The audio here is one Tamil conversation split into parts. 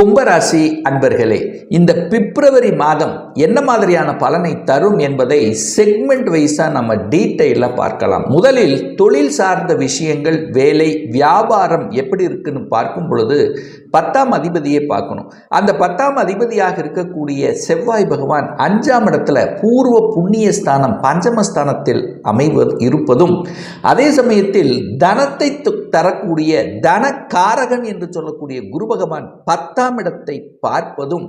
கும்பராசி அன்பர்களே இந்த பிப்ரவரி மாதம் என்ன மாதிரியான பலனை தரும் என்பதை செக்மெண்ட் வைஸாக நம்ம டீட்டெயிலாக பார்க்கலாம். முதலில் தொழில் சார்ந்த விஷயங்கள் வேலை வியாபாரம் எப்படி இருக்குன்னு பார்க்கும் பொழுது பத்தாம் அதிபதியை பார்க்கணும். அந்த பத்தாம் அதிபதியாக இருக்கக்கூடிய செவ்வாய் பகவான் அஞ்சாம் இடத்துல பூர்வ புண்ணிய ஸ்தானம் பஞ்சமஸ்தானத்தில் அமைவது இருப்பதும் அதே சமயத்தில் தனத்தை தரக்கூடிய தனக்காரகன் என்று சொல்லக்கூடிய குரு பகவான் பத்தாம் இடத்தை பார்ப்பதும்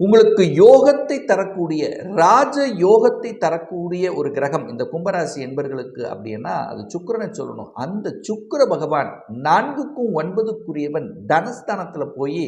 உங்களுக்கு யோகத்தை தரக்கூடிய ராஜ யோகத்தை தரக்கூடிய ஒரு கிரகம். இந்த கும்பராசி என்பர்களுக்கு அப்படின்னா அது சுக்கிரனை சொல்லணும். அந்த சுக்கர பகவான் நான்குக்கும் ஒன்பதுக்குரியவன் தனஸ்தானத்தில் போய்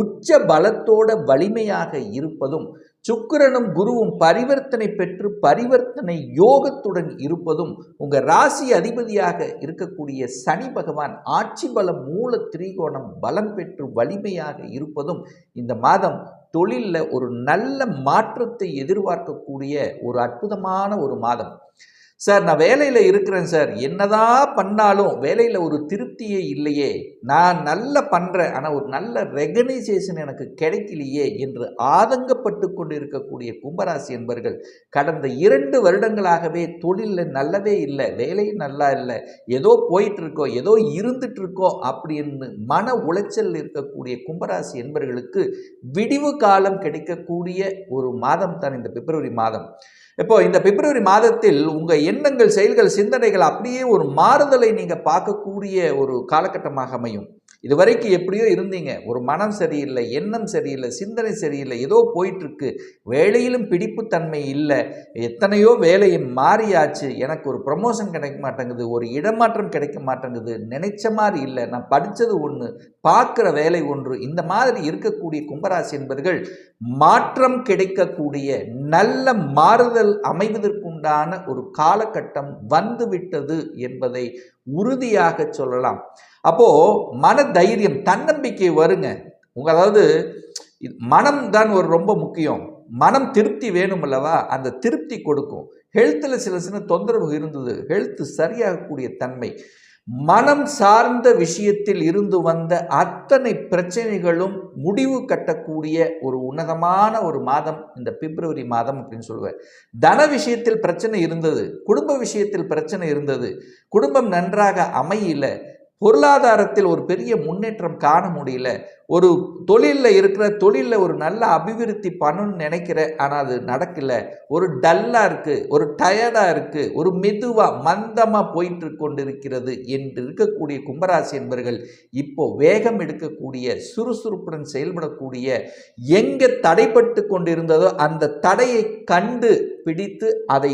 உச்ச பலத்தோட வலிமையாக இருப்பதும் சுக்கிரனும் குருவும் பரிவர்த்தனை பெற்று பரிவர்த்தனை யோகத்துடன் இருப்பதும் உங்கள் ராசி அதிபதியாக இருக்கக்கூடிய சனி பகவான் ஆட்சி பலம் மூல திரிகோணம் பலம் பெற்று வலிமையாக இருப்பதும் இந்த மாதம் தொழிலில் ஒரு நல்ல மாற்றத்தை எதிர்பார்க்கக்கூடிய ஒரு அற்புதமான ஒரு மாதம். சார் நான் வேலையில் இருக்கிறேன் சார். என்னதான் பண்ணாலும் வேலையில் ஒரு திருப்தியே இல்லையே. நான் நல்லா பண்ணுறேன் ஆனால் ஒரு நல்ல ரெகனைசேஷன் எனக்கு கிடைக்கலையே என்று ஆதங்கப்பட்டு கொண்டு இருக்கக்கூடிய கும்பராசி என்பர்கள் கடந்த இரண்டு வருடங்களாகவே தொழிலில் நல்லவே இல்லை வேலையும் நல்லா இல்லை. ஏதோ போயிட்டுருக்கோ ஏதோ இருந்துட்டு இருக்கோம் அப்படின்னு மன உளைச்சல் இருக்கக்கூடிய கும்பராசி என்பர்களுக்கு விடிவு காலம் கிடைக்கக்கூடிய ஒரு மாதம் தான் இந்த பிப்ரவரி மாதம். இப்போ இந்த பிப்ரவரி மாதத்தில் உங்கள் எண்ணங்கள் செயல்கள் சிந்தனைகள் அப்படியே ஒரு மாறுதலை நீங்கள் பார்க்கக்கூடிய ஒரு காலகட்டமாக அமையும். இதுவரைக்கும் எப்படியோ இருந்தீங்க. ஒரு மனம் சரியில்லை எண்ணம் சரியில்லை சிந்தனை சரியில்லை ஏதோ போயிட்டுருக்கு. வேலையிலும் பிடிப்புத்தன்மை இல்லை. எத்தனையோ வேலையை மாறியாச்சு. எனக்கு ஒரு ப்ரமோஷன் கிடைக்க மாட்டேங்குது ஒரு இடமாற்றம் கிடைக்க மாட்டேங்குது. நினைச்ச மாதிரி இல்லை. நான் படித்தது ஒன்று பார்க்குற வேலை ஒன்று. இந்த மாதிரி இருக்கக்கூடிய கும்பராசி என்பர்கள் மாற்றம் கிடைக்கக்கூடிய நல்ல மாறுதல் அமைவதற்குண்டான ஒரு காலகட்டம் வந்துவிட்டது என்பதை உறுதியாக சொல்லலாம். அப்போ மன தைரியம் தன்னம்பிக்கை வருங்க. உங்க அதாவது மனம் தான் ஒரு ரொம்ப முக்கியம். மனம் திருப்தி வேணும் அல்லவா? அந்த திருப்தி கொடுக்கும். ஹெல்த்தில் சில சின்ன தொந்தரவு இருந்தது. ஹெல்த் சரியாகக்கூடிய தன்மை. மனம் சார்ந்த விஷயத்தில் இருந்து வந்த அத்தனை பிரச்சனைகளும் முடிவு கட்டக்கூடிய ஒரு உன்னதமான ஒரு மாதம் இந்த பிப்ரவரி மாதம் அப்படின்னு சொல்லுவேன் தன விஷயத்தில் பிரச்சனை இருந்தது குடும்ப விஷயத்தில் பிரச்சனை இருந்தது குடும்பம் நன்றாக அமையல பொருளாதாரத்தில் ஒரு பெரிய முன்னேற்றம் காண முடியல. ஒரு தொழிலில் இருக்கிற தொழிலில் ஒரு நல்ல அபிவிருத்தி பண்ணணும்னு நினைக்கிறேன் ஆனால் அது நடக்கலை. ஒரு டல்லாக இருக்குது ஒரு டயர்டாக இருக்குது ஒரு மெதுவாக மந்தமாக போயிட்டு கொண்டிருக்கிறது என்று இருக்கக்கூடிய கும்பராசி என்பர்கள் இப்போ வேகம் எடுக்கக்கூடிய சுறுசுறுப்புடன் செயல்படக்கூடிய எங்கே தடைப்பட்டு கொண்டிருந்ததோ அந்த தடையை கண்டு பிடித்து அதை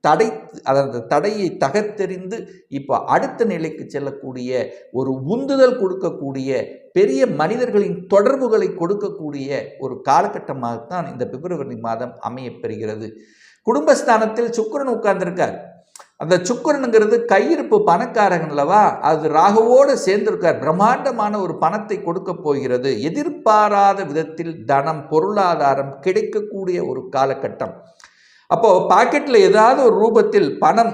தடை அதாவது தடையை தகர்த்தெறிந்து இப்போ அடுத்த நிலைக்கு செல்லக்கூடிய ஒரு உந்துதல் கொடுக்கக்கூடிய பெரிய மனிதர்களின் தொடர்புகளை கொடுக்கக்கூடிய ஒரு காலகட்டமாகத்தான் இந்த பிப்ரவரி மாதம் அமையப்பெறுகிறது. குடும்பஸ்தானத்தில் சுக்கிரன் உட்கார்ந்திருக்கார். அந்த சுக்கரனுங்கிறது கையிருப்பு பணக்காரன் அல்லவா? அது ராகுவோடு சேர்ந்திருக்கார். பிரம்மாண்டமான ஒரு பணத்தை கொடுக்க போகிறது. எதிர்பாராத விதத்தில் தனம் பொருளாதாரம் கிடைக்கக்கூடிய ஒரு காலகட்டம். அப்போது பாக்கெட்டில் ஏதாவது ஒரு ரூபத்தில் பணம்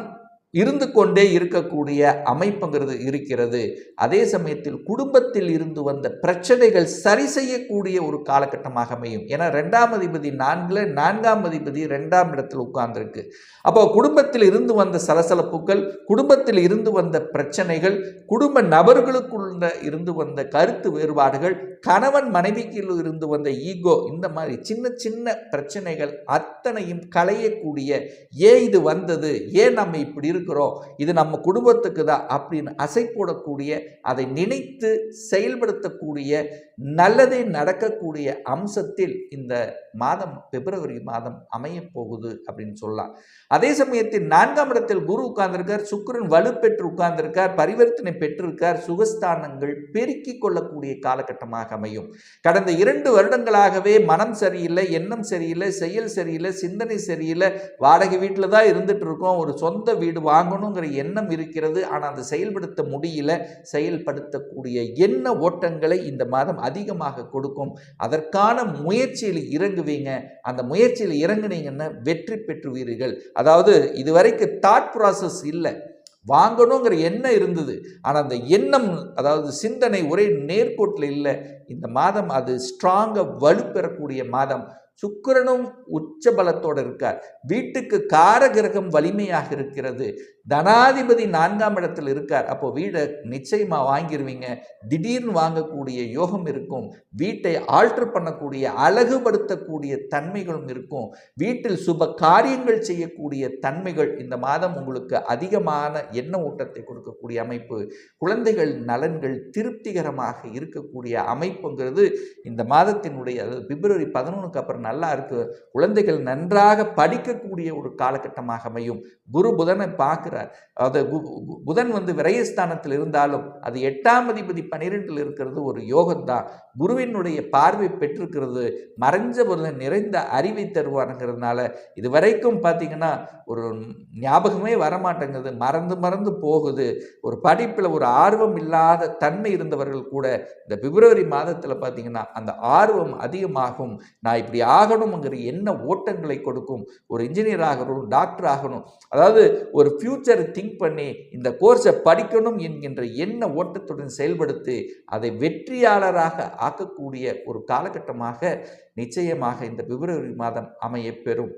இருந்து கொண்டே இருக்கக்கூடிய அமைப்புங்கிறது இருக்கிறது. அதே சமயத்தில் குடும்பத்தில் இருந்து வந்த பிரச்சனைகள் சரி செய்யக்கூடிய ஒரு காலகட்டமாக அமையும். ஏன்னா ரெண்டாம் அதிபதி நான்கில் நான்காம் அதிபதி ரெண்டாம் இடத்தில் உட்கார்ந்துருக்கு. அப்போ குடும்பத்தில் இருந்து வந்த சலசலப்புகள் குடும்பத்தில் இருந்து வந்த பிரச்சனைகள் குடும்ப நபர்களுக்குள்ள இருந்து வந்த கருத்து வேறுபாடுகள் கணவன் மனைவிக்குள் இருந்து வந்த ஈகோ இந்த மாதிரி சின்ன சின்ன பிரச்சனைகள் அத்தனையும் களையக்கூடிய ஏன் இது வந்தது? ஏன் நம்ம இப்படி இருக்கிறோம். இது நம்ம குடும்பத்துக்கு தான் அப்படின்னு அசை போடக்கூடிய அதை நினைத்து செயல்படுத்தக்கூடிய நல்லதே நடக்கக்கூடிய அம்சத்தில் இந்த மாதம் பிப்ரவரி மாதம் அமையப் போகுது அப்படின்னு சொல்லலாம். அதே சமயத்தில் நான்காம் இடத்தில் குரு உட்கார்ந்திருக்கார் சுக்கிரன் வலுப்பெற்று உட்கார்ந்திருக்கார் பரிவர்த்தனை பெற்றிருக்கார் சுகஸ்தானங்கள் பெருக்கிக் கொள்ளக்கூடிய காலகட்டமாக அமையும். கடந்த இரண்டு வருடங்களாகவே மனம் சரியில்லை எண்ணம் சரியில்லை செயல் சரியில்லை சிந்தனை சரியில்லை. வாடகை வீட்டில் தான் இருந்துட்டு இருக்கோம். ஒரு சொந்த வீடு வாங்கணுங்கிற எண்ணம் இருக்கிறது. ஆனால் அதை செயல்படுத்த முடியல. செயல்படுத்தக்கூடிய எண்ண ஓட்டங்களை இந்த மாதம் அதிகமாக கொடுக்கும். அதற்கான முயற்சியில் இறங்குவீங்க. அந்த முயற்சியில் இறங்குனீங்கன்னா வெற்றி பெற்றுவீர்கள். அதாவது இதுவரைக்கும் தாட் ப்ராசஸ் இல்லை. வாங்கணுங்கிற எண்ணம் இருந்தது. ஆனால் அந்த எண்ணம் அதாவது சிந்தனை ஒரே நேர்கோட்டில் இல்லை. இந்த மாதம் அது ஸ்ட்ராங்காக வலுப்பெறக்கூடிய மாதம். சுக்கிரனும் உச்ச பலத்தோடு இருக்கார். வீட்டுக்கு காரகிரகம் வலிமையாக இருக்கிறது. தனாதிபதி நான்காம் இடத்தில் இருக்கார். அப்போ வீடை நிச்சயமா வாங்கிடுவீங்க திடீர்னு வாங்கக்கூடிய யோகம் இருக்கும். வீட்டை ஆல்டர் பண்ணக்கூடிய அழகுபடுத்தக்கூடிய தன்மைகளும் இருக்கும். வீட்டில் சுப காரியங்கள் செய்யக்கூடிய தன்மைகள் இந்த மாதம் உங்களுக்கு அதிகமான எண்ண ஊட்டத்தை கொடுக்கக்கூடிய அமைப்பு. குழந்தைகள் நலன்கள் திருப்திகரமாக இருக்கக்கூடிய அமைப்புங்கிறது இந்த மாதத்தினுடைய அதாவது பிப்ரவரி பதினொன்றுக்கு அப்புறம் நல்லா இருக்கு. குழந்தைகள் நன்றாக படிக்கக்கூடிய ஒரு காலகட்டமாக அமையும். குரு புதனை பார்க்குறார். அது கு- புதன் வந்து விரயஸ்தானத்தில் இருந்தாலும் அது எட்டாம் அதிபதி பன்னிரெண்டில் இருக்கிறது ஒரு யோகம்தான். குருவினுடைய பார்வை பெற்றிருக்கிறது. மறைஞ்ச புதன் நிறைந்த அறிவை தருவாருங்கிறதுனால இது வரைக்கும் பார்த்தீங்கன்னா ஒரு ஞாபகமே வரமாட்டேங்குது. மறந்து மறந்து போகுது. ஒரு படிப்பில் ஒரு ஆர்வம் இல்லாத தன்மை இருந்தவர்கள் கூட இந்த பிப்ரவரி மாதத்தில் பார்த்தீங்கன்னா அந்த ஆர்வம் அதிகமாகும். நான் இப்படி ஆகணுங்கிற என்ன ஓட்டங்களை கொடுக்கும்? ஒரு இன்ஜினியர் ஆகணும் டாக்டர் ஆகணும். அதாவது ஒரு ஃப்யூச்சரை திங்க் பண்ணி இந்த கோர்ஸை படிக்கணும் என்கின்ற எண்ண ஓட்டத்துடன் செயல்படுத்தி அதை வெற்றியாளராக ஆக்கக்கூடிய ஒரு காலகட்டமாக நிச்சயமாக இந்த பிப்ரவரி மாதம் அமையப்பெறும்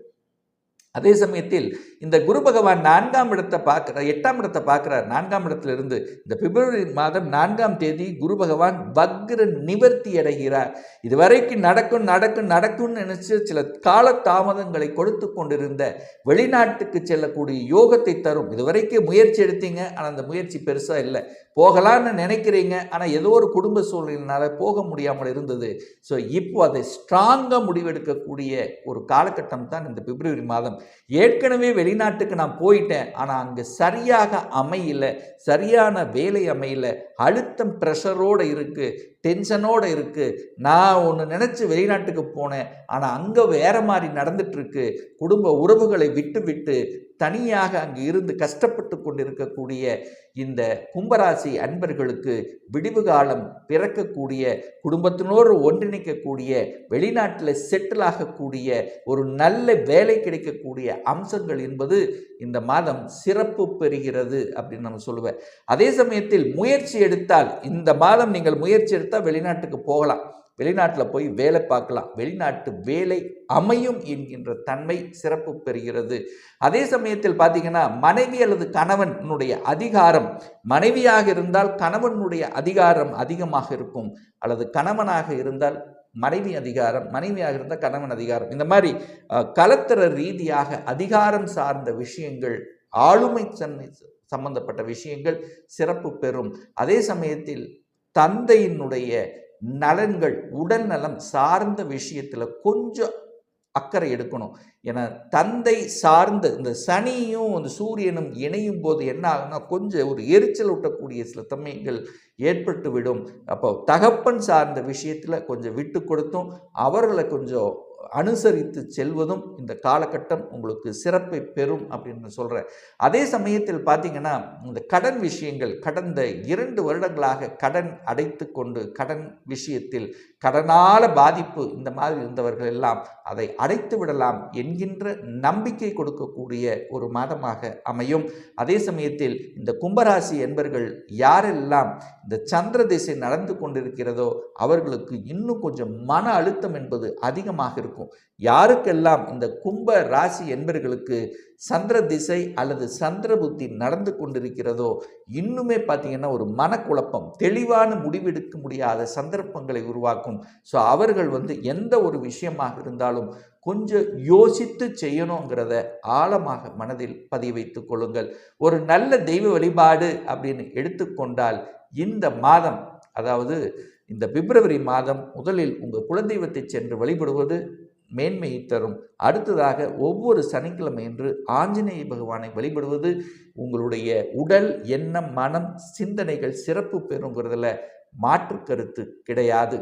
அதே சமயத்தில் இந்த குரு பகவான் நான்காம் இடத்தை பார்க்குற எட்டாம் இடத்தை பார்க்குறார். நான்காம் இடத்திலிருந்து இந்த பிப்ரவரி மாதம் நான்காம் தேதி குரு பகவான் வக்ர நிவர்த்தி அடைகிறார். இதுவரைக்கும் நடக்கும் நடக்கும் நடக்கும்னு நினச்சி சில கால தாமதங்களை கொடுத்து கொண்டிருந்த வெளிநாட்டுக்கு செல்லக்கூடிய யோகத்தை தரும். இதுவரைக்கும் முயற்சி எடுத்தீங்க ஆனால் அந்த முயற்சி பெருசாக இல்லை. போகலான்னு நினைக்கிறீங்க ஆனால் ஏதோ ஒரு குடும்ப சூழ்நிலையினால போக முடியாமல் இருந்தது. ஸோ இப்போ அதை ஸ்ட்ராங்காக முடிவெடுக்கக்கூடிய ஒரு காலகட்டம் தான் இந்த பிப்ரவரி மாதம். ஏற்கனவே வெளிநாட்டுக்கு நான் போயிட்டேன் ஆனால் அங்கே சரியாக அமையல சரியான வேலை அமையல அழுத்தம் ப்ரெஷரோடு இருக்குது டென்ஷனோடு இருக்குது நான் ஒன்று நினச்சி வெளிநாட்டுக்கு போனேன். ஆனால் அங்கே வேற மாதிரி நடந்துட்டுருக்கு. குடும்ப உறவுகளை விட்டு விட்டு தனியாக அங்கு இருந்து கஷ்டப்பட்டு கொண்டிருக்கக்கூடிய இந்த கும்பராசி அன்பர்களுக்கு விடிவு காலம் பிறக்கக்கூடிய குடும்பத்தினோடு ஒன்றிணைக்கக்கூடிய வெளிநாட்டில் செட்டில் ஆகக்கூடிய ஒரு நல்ல வேலை கிடைக்கக்கூடிய அம்சங்கள் என்பது இந்த மாதம் சிறப்பு பெறுகிறது அப்படின்னு நம்ம சொல்லுவேன். அதே சமயத்தில் முயற்சி எடுத்தால் இந்த மாதம் நீங்கள் முயற்சி எடுத்தால் வெளிநாட்டுக்கு போகலாம். வெளிநாட்டில் போய் வேலை பார்க்கலாம். வெளிநாட்டு வேலை அமையும் என்கின்ற தன்மை சிறப்பு பெறுகிறது. அதே சமயத்தில் பார்த்தீங்கன்னா மனைவி அல்லது கணவனுடைய அதிகாரம் மனைவியாக இருந்தால் கணவனுடைய அதிகாரம் அதிகமாக இருக்கும். அல்லது கணவனாக இருந்தால் மனைவி அதிகாரம் மனைவியாக இருந்தால் கணவன் அதிகாரம். இந்த மாதிரி அஹ், கலத்தர ரீதியாக அதிகாரம் சார்ந்த விஷயங்கள் ஆளுமை தன்மை சம்பந்தப்பட்ட விஷயங்கள் சிறப்பு பெறும். அதே சமயத்தில் தந்தையினுடைய நலன்கள் உடல் நலம் சார்ந்த விஷயத்தில் கொஞ்சம் அக்கறை எடுக்கணும். ஏன்னா தந்தை சார்ந்த இந்த சனியும் அந்த சூரியனும் இணையும் போது என்ன ஆகும்னா கொஞ்சம் ஒரு எரிச்சல் ஊட்டக்கூடிய சில தன்மைகள் ஏற்பட்டு விடும் அப்போ தகப்பன் சார்ந்த விஷயத்தில் கொஞ்சம் விட்டு கொடுத்தும் அவர்களை கொஞ்சம் அனுசரித்து செல்வதும் இந்த காலகட்டம் உங்களுக்கு சிறப்பை பெறும் அப்படின்னு சொல்கிறேன் அதே சமயத்தில் பார்த்தீங்கன்னா இந்த கடன் விஷயங்கள் கடந்த இரண்டு வருடங்களாக கடன் அடைத்து கொண்டு கடன் விஷயத்தில் கடனால பாதிப்பு இந்த மாதிரி இருந்தவர்கள் எல்லாம் அதை அடைத்து விடலாம் என்கின்ற நம்பிக்கை கொடுக்கக்கூடிய ஒரு மாதமாக அமையும். அதே சமயத்தில் இந்த கும்பராசி என்பர்கள் யாரெல்லாம் இந்த சந்திர திசை நடந்து கொண்டிருக்கிறதோ அவர்களுக்கு இன்னும் கொஞ்சம் மன அழுத்தம் என்பது அதிகமாக இருக்கும். யாருக்கெல்லாம் இந்த கும்ப ராசி என்பர்களுக்கு சந்திர திசை அல்லது சந்திர புத்தி நடந்து கொண்டிருக்கிறதோ இன்னுமே பார்த்தீங்கன்னா ஒரு மனக்குழப்பம் தெளிவான முடிவெடுக்க முடியாத சந்தர்ப்பங்களை உருவாக்கும். ஸோ அவர்கள் வந்து எந்த ஒரு விஷயமாக இருந்தாலும் கொஞ்சம் யோசித்து செய்யணுங்கிறத ஆழமாக மனதில் பதிய கொள்ளுங்கள். ஒரு நல்ல தெய்வ வழிபாடு அப்படின்னு எடுத்துக்கொண்டால் இந்த மாதம் அதாவது இந்த பிப்ரவரி மாதம் முதலில் உங்கள் குலதெய்வத்தை சென்று வழிபடுவது மேன்மையை தரும். அடுத்ததாக ஒவ்வொரு சனிக்கிழமை என்று ஆஞ்சநேய பகவானை வழிபடுவது உங்களுடைய உடல் எண்ணம் மனம் சிந்தனைகள் சிறப்பு பெறுங்கிறதுல மாற்று கருத்து கிடையாது.